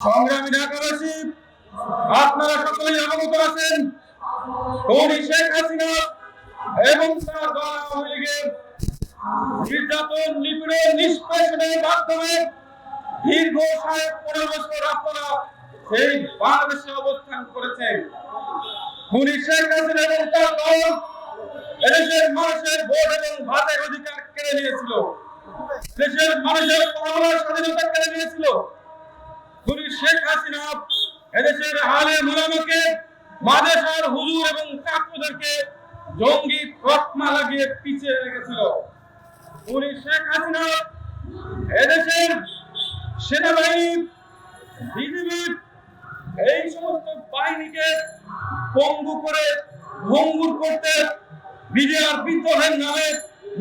সংগ্রামী ঢাকাবাসী আপনারা সকলেই অবগত আছেন। কোন শেখ হাসিনা এবং তার দল আওয়ামী লীগের নির্যাতন, নিপীড়ন, নিষ্পেষণের মাধ্যমে দীর্ঘ সাড়ে পনেরো বছর আপনারা সেই বাংলাদেশে অবস্থান করেছেন। খুনি শেখ হাসিনা এবং তার দল এদেশের মানুষের ভোট এবং ভাতের অধিকার কেড়ে নিয়েছিল। দেশের মানুষের কথা স্বাধীনতা কেড়ে নিয়েছিল। খুনি শেখ হাসিনা এদেশের হালে মুলামাকে মাদেশার হুজুর এবং ছাত্রদেরকে জঙ্গি তকমা লাগিয়ে পিছিয়ে রেখেছিল। খুনি শেখ হাসিনা এদেশের সেনাবাহিনী, বিজিবি, এই সমস্ত বাহিনীকে পঙ্গু করে ভঙ্গুর করতে বিজয়ার বিদ্রোহের নামে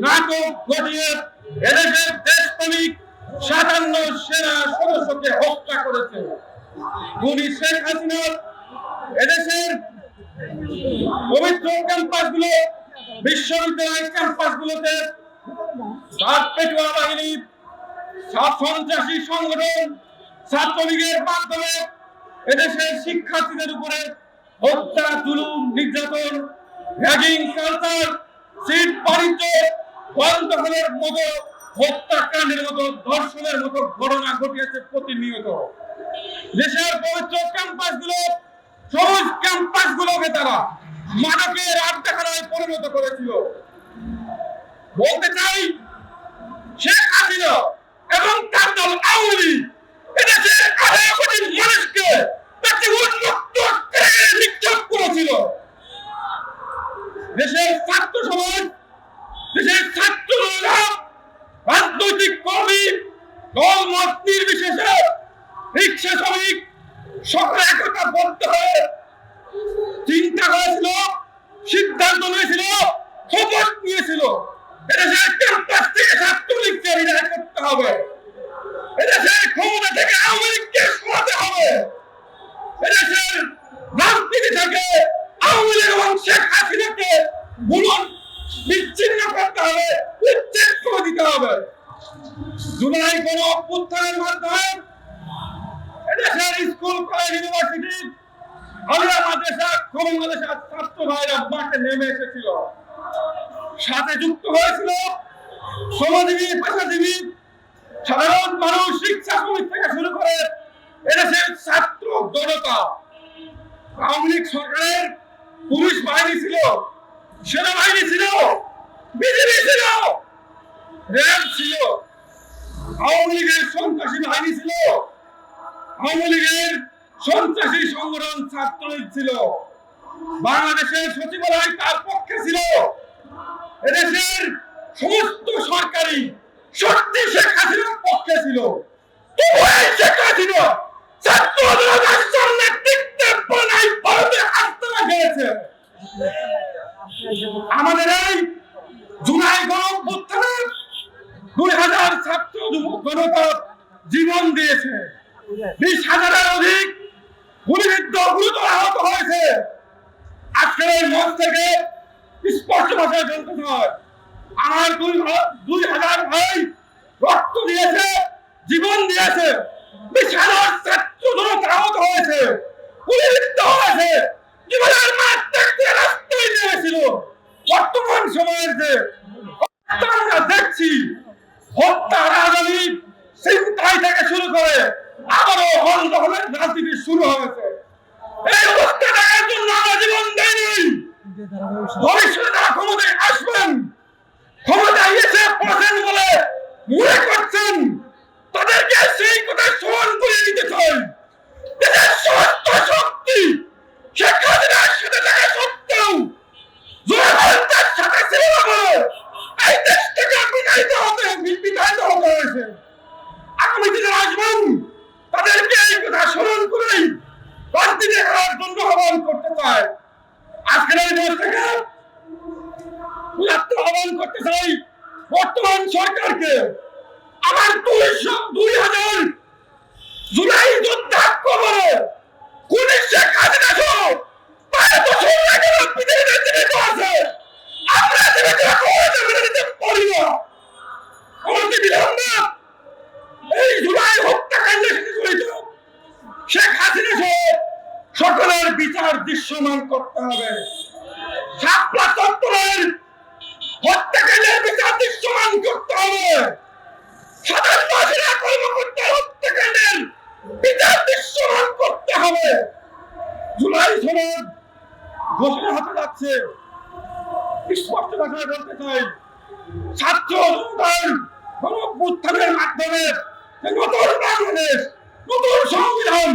নাটক ঘটিয়ে এদেশের দেশপ্রেমিক সাতান্ন সেনা সদস্যকে হত্যা করেছে। গুলি শেখ হাসিনা এদেশের পবিত্র ক্যাম্পাসগুলো, বিশ্ববিদ্যালয় ক্যাম্পাসগুলোতে পেটুয়া বাহিনী সন্ত্রাসী সংগঠন, ছাত্রলীগের মাধ্যমে এদেশের শিক্ষার্থীদের উপরে হত্যা, জুলুম, নির্যাতন র্যাগিং কালচার সিট বাণিজ্য বন্ধনের মতো হত্যাকাণ্ডের মতো, ধর্ষণের মতো ঘটনা ঘটিয়েছে প্রতিনিয়ত। দেশের পবিত্র ক্যাম্পাসগুলো সবুজ ক্যাম্পাস গুলোকে তারা মাদকের আড্ডাখানায় পরিণত করেছিল। বলতে চাই শেখ হাসিনা এবং তার দল আওয়ামী লীগ এদেশের আঠারো কোটি মানুষকে একটি উন্মুক্ত ট্রেনে নিক্ষেপ করেছিল দেশের ছাত্র সমাজ দেশের ছাত্ররা রাজনৈতিক কর্মী দল মত নির্বিশেষে রিক্সা শ্রমিক সকলে একতা বদ্ধ হয়ে চিন্তা করেছিল, সিদ্ধান্ত নিয়েছিল, শপথ নিয়েছিল এদেশের ক্যাম্পাস থেকে ছাত্রলীগকে বিদায় করতে হবে এদেশের ক্ষমতা থেকে আওয়ামী লীগকে সরাতে হবে এদেশের রাজনীতি থেকে আওয়ামী লীগ এবং শেখ হাসিনাকে বুলন বিচ্ছিন্ন করতে হবে উচ্ছেদ করে দিতে হবে জুলাই কোন অভ্যুত্থানের মাধ্যমে এদেশের স্কুল, কলেজ, ইউনিভার্সিটি আলিয়া মাদ্রাসা কমন মাদ্রাসা ছাত্র ভাইরা মাঠে নেমে এসেছিল। সাথে যুক্ত হয়েছিল শ্রমজীবী পেশাজীবী, সাধারণ মানুষ, শিক্ষা শ্রমিক থেকে শুরু করে এদেশের ছাত্র জনতা। আওয়ামী লীগ সরকারের পুলিশ বাহিনী ছিল, সেনাবাহিনী ছিল বিজেপি ছিল, র্যাব ছিল, আওয়ামী লীগের সন্ত্রাসী বাহিনী ছিল আওয়ামী লীগের সন্ত্রাসী সংগঠন ছাত্রলীগ ছিল। বাংলাদেশের সচিবালয় তার পক্ষে ছিল। এদেশের সমস্ত সরকারি শক্তি শেখ হাসিনার পক্ষে ছিল। আমাদের এই জুলাই গণঅভ্যুত্থানে দুই হাজার ছাত্র জীবন দিয়েছে। বিশ হাজারের অধিক গুলিবিদ্ধ, গুরুতর আহত হয়েছে। আজকের এই মঞ্চ থেকে স্পষ্ট ভাষায় বলতে হয়, আমার দুই দুই হাজার ভাই রক্ত দিয়েছে, জীবন দিয়েছে। বিশ হাজার আহত হয়েছে, গুলিবিদ্ধ হয়েছে। জীবনের মাঠ দেখতে রাস্তায় নিয়েছিল বর্তমান সময়ের যে আমরা দেখছি হত্যা রাজনীতি চিন্তাই থেকে শুরু করে আবারও হলদহলের রাজনীতি শুরু হয়েছে। এই অবস্থা দেখার জন্য জীবন দেয়নি। ভবিষ্যতে তারা ক্ষমতায় আসবেন। ক্ষমতায় এসে পড়েছেন বলে মনে করছেন। তাদেরকে সেই কথা স্মরণ করে দিতে চাই। দেশের সমস্ত শক্তি, শেখ হাসিনার সাথে থাকা সত্ত্বেও জনগণ তার সাথে ছিল না এই দেশ থেকে বিতাড়িত হতে বিতাড়িত হতে হয়েছে। আগামী দিনে আসবেন। তাদেরকে এই কথা স্মরণ করেই বাড়তিতে করার জন্য আহ্বান করতে চায়। আজকের এই দেশ থেকে উদাত্ত আহ্বান করতে চাই বর্তমান সরকারকে। আমার দুইশো দুই হাজার জুলাই যোদ্ধা কবরে কোন শেখ হাসিনা সহ পাঁচ বছর আগে পৃথিবীতে জীবিত আছে আমরা জীবিত করে মেনে নিতে পারি না অনতি বিলম্বে এই জুলাই হত্যাকাণ্ডের সাথে জড়িত সকলের বিচার দৃশ্যমান করতে হবে। চত্বরের বিচার দৃশ্যমান করতে হবে। সাধারণ বিচার দৃশ্যমান করতে হবে। জুলাই ঘোষণা হতে যাচ্ছে। স্পষ্ট ভাষায় বলতে চাই। ছাত্র জনতার গণঅভ্যুত্থানের মাধ্যমে নতুন বাংলাদেশ, নতুন সংবিধান